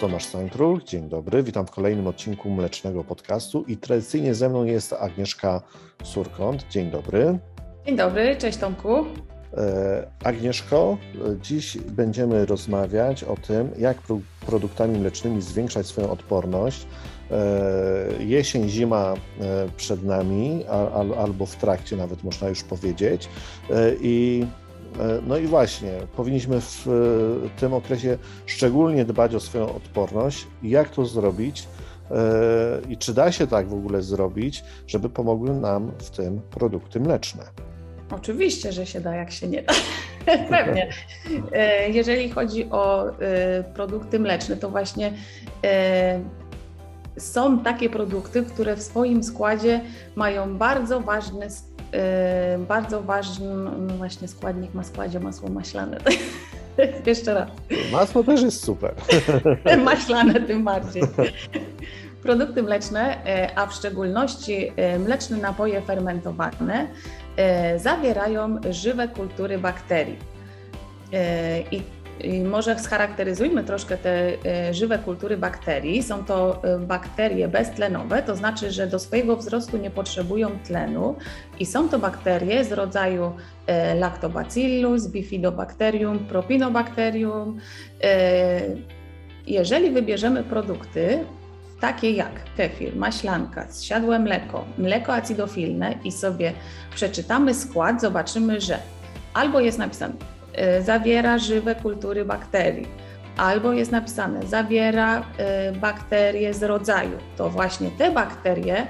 Tomasz Stańtruk, dzień dobry. Witam w kolejnym odcinku Mlecznego Podcastu i tradycyjnie ze mną jest Agnieszka Surkąt. Dzień dobry. Dzień dobry, cześć Tomku. E, Agnieszko, dziś będziemy rozmawiać o tym, jak produktami mlecznymi zwiększać swoją odporność. E, jesień, zima e, przed nami, albo w trakcie nawet można już powiedzieć. I no i właśnie, powinniśmy w tym okresie szczególnie dbać o swoją odporność. Jak to zrobić i czy da się tak w ogóle zrobić, żeby pomogły nam w tym produkty mleczne? Oczywiście, że się da, jak się nie da. Pewnie. E, jeżeli chodzi o e, produkty mleczne, to właśnie e, są takie produkty, które w swoim składzie mają bardzo ważny, bardzo ważny no właśnie składnik ma składzie masło maślane. Jeszcze raz. Masło też jest super. Maślane tym bardziej. Produkty mleczne, a w szczególności mleczne napoje fermentowane, zawierają żywe kultury bakterii. I, I może scharakteryzujmy troszkę te e, żywe kultury bakterii. Są to bakterie beztlenowe, to znaczy, że do swojego wzrostu nie potrzebują tlenu i są to bakterie z rodzaju Lactobacillus, Bifidobacterium, Propinobacterium. Jeżeli wybierzemy produkty, takie jak kefir, maślanka, zsiadłe mleko, mleko acidofilne i sobie przeczytamy skład, zobaczymy, że albo jest napisane zawiera żywe kultury bakterii, albo jest napisane zawiera y, bakterie z rodzaju. To właśnie te bakterie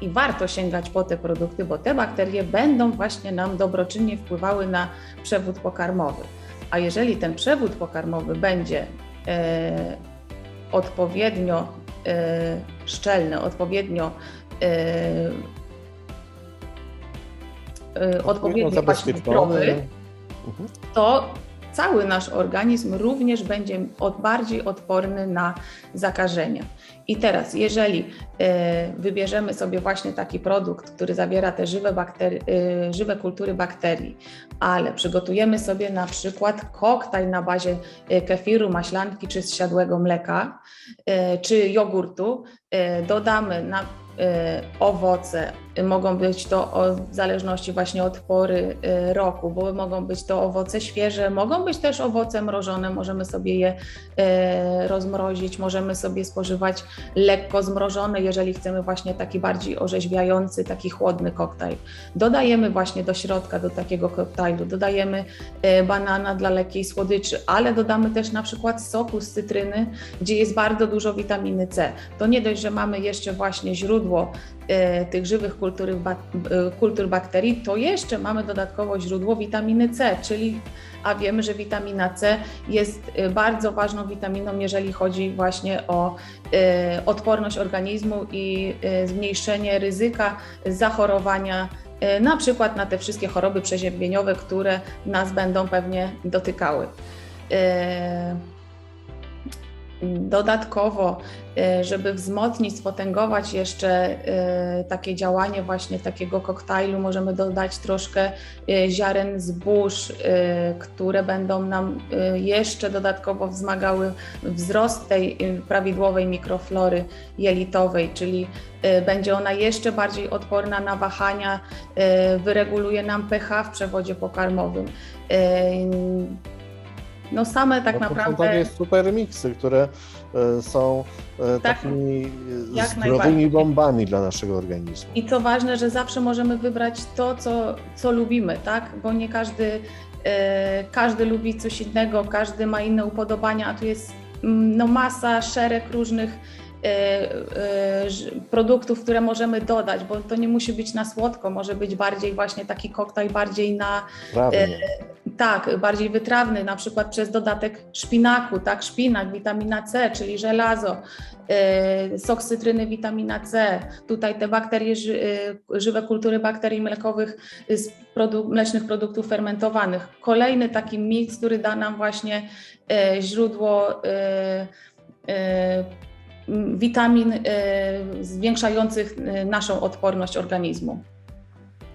i warto sięgać po te produkty, bo te bakterie będą właśnie nam dobroczynnie wpływały na przewód pokarmowy. A jeżeli ten przewód pokarmowy będzie e, odpowiednio E, szczelny, odpowiednio e, odpowiednio zdrowy. To cały nasz organizm również będzie od, bardziej odporny na zakażenia. I teraz, jeżeli wybierzemy sobie właśnie taki produkt, który zawiera te żywe, bakteri- żywe kultury bakterii, ale przygotujemy sobie na przykład koktajl na bazie kefiru, maślanki czy zsiadłego mleka, czy jogurtu, dodamy na owoce, mogą być to w zależności właśnie od pory roku, bo mogą być to owoce świeże, mogą być też owoce mrożone, możemy sobie je rozmrozić, możemy sobie spożywać lekko zmrożone, jeżeli chcemy właśnie taki bardziej orzeźwiający, taki chłodny koktajl. Dodajemy właśnie do środka do takiego koktajlu, dodajemy banana dla lekkiej słodyczy, ale dodamy też na przykład soku z cytryny, gdzie jest bardzo dużo witaminy C. To nie dość, że mamy jeszcze właśnie źródło tych żywych kultur, e, kultur bakterii, to jeszcze mamy dodatkowo źródło witaminy C, czyli a wiemy, że witamina C jest e, bardzo ważną witaminą, jeżeli chodzi właśnie o odporność organizmu i zmniejszenie ryzyka zachorowania na przykład na te wszystkie choroby przeziębieniowe, które nas będą pewnie dotykały. Dodatkowo, e, żeby wzmocnić, spotęgować jeszcze e, takie działanie właśnie takiego koktajlu, możemy dodać troszkę e, ziaren zbóż, które będą nam jeszcze dodatkowo wzmagały wzrost tej prawidłowej mikroflory jelitowej, czyli będzie ona jeszcze bardziej odporna na wahania, wyreguluje nam pH w przewodzie pokarmowym no same tak no, naprawdę. To są takie super miksy, które e, są e, tak, takimi e, zdrowymi bombami dla naszego organizmu. I co ważne, że zawsze możemy wybrać to, co, co lubimy, tak? Bo nie każdy, każdy lubi coś innego, każdy ma inne upodobania, a tu jest mm, no, masa, szereg różnych produktów, które możemy dodać, bo to nie musi być na słodko, może być bardziej właśnie taki koktajl bardziej na tak, bardziej wytrawny, na przykład przez dodatek szpinaku, tak, szpinak, witamina C, czyli żelazo, yy, sok cytryny, witamina C, tutaj te bakterie, yy, żywe kultury bakterii mlekowych z produ mlecznych produktów fermentowanych. Kolejny taki miks, który da nam właśnie yy, źródło witamin zwiększających naszą odporność organizmu.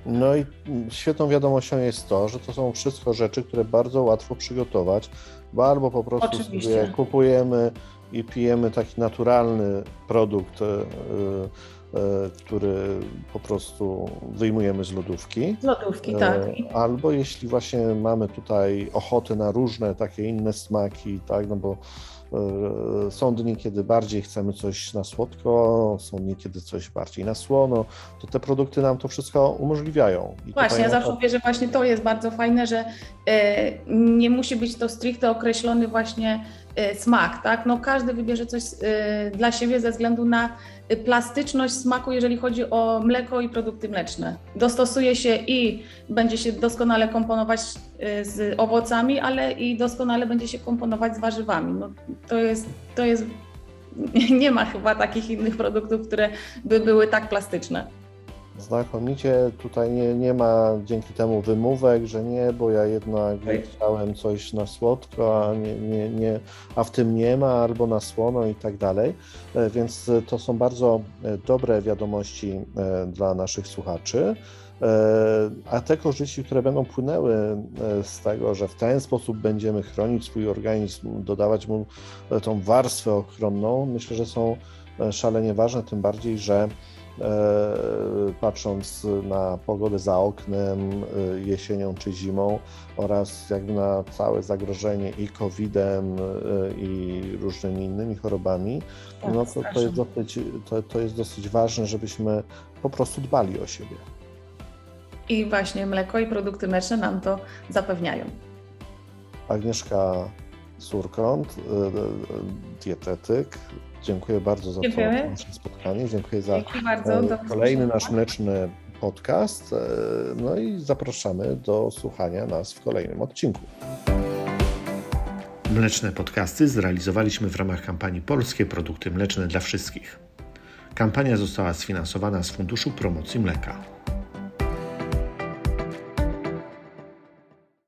No i świetną wiadomością jest to, że to są wszystko rzeczy, które bardzo łatwo przygotować, bo albo po prostu sobie kupujemy i pijemy taki naturalny produkt, e, e, który po prostu wyjmujemy z lodówki. Z lodówki, tak. E, Albo jeśli właśnie mamy tutaj ochotę na różne takie inne smaki, tak, no bo są dni, kiedy bardziej chcemy coś na słodko, są dni, kiedy coś bardziej na słono, to te produkty nam to wszystko umożliwiają. I Właśnie, ja zawsze to- mówię, że właśnie to jest bardzo fajne, że e, nie musi być to stricte określony właśnie e, smak, tak? No każdy wybierze coś e, dla siebie ze względu na e, plastyczność smaku, jeżeli chodzi o mleko i produkty mleczne. Dostosuje się i będzie się doskonale komponować z owocami, ale i doskonale będzie się komponować z warzywami. No, to jest, to jest, nie ma chyba takich innych produktów, które by były tak plastyczne. Znakomicie, tutaj nie, nie ma dzięki temu wymówek, że nie, bo ja jednak chciałem coś na słodko, a, nie, nie, nie, a w tym nie ma, albo na słono i tak dalej. E, Więc to są bardzo e, dobre wiadomości e, dla naszych słuchaczy. E, A te korzyści, które będą płynęły e, z tego, że w ten sposób będziemy chronić swój organizm, dodawać mu e, tą warstwę ochronną, myślę, że są szalenie ważne, tym bardziej, że patrząc na pogodę za oknem jesienią czy zimą oraz jakby na całe zagrożenie i COVID-em i różnymi innymi chorobami, Tak, no to, to, jest dosyć, to, to jest dosyć ważne, żebyśmy po prostu dbali o siebie. I właśnie mleko i produkty mleczne nam to zapewniają. Agnieszka Surkąt, e, e, dietetyk. Dziękuję bardzo za Dziękujemy. to nasze spotkanie. Dziękuję za bardzo. E, Kolejny nasz mleczny podcast. e, No i zapraszamy do słuchania nas w kolejnym odcinku. Mleczne podcasty zrealizowaliśmy w ramach kampanii Polskie Produkty Mleczne dla Wszystkich. Kampania została sfinansowana z Funduszu Promocji Mleka.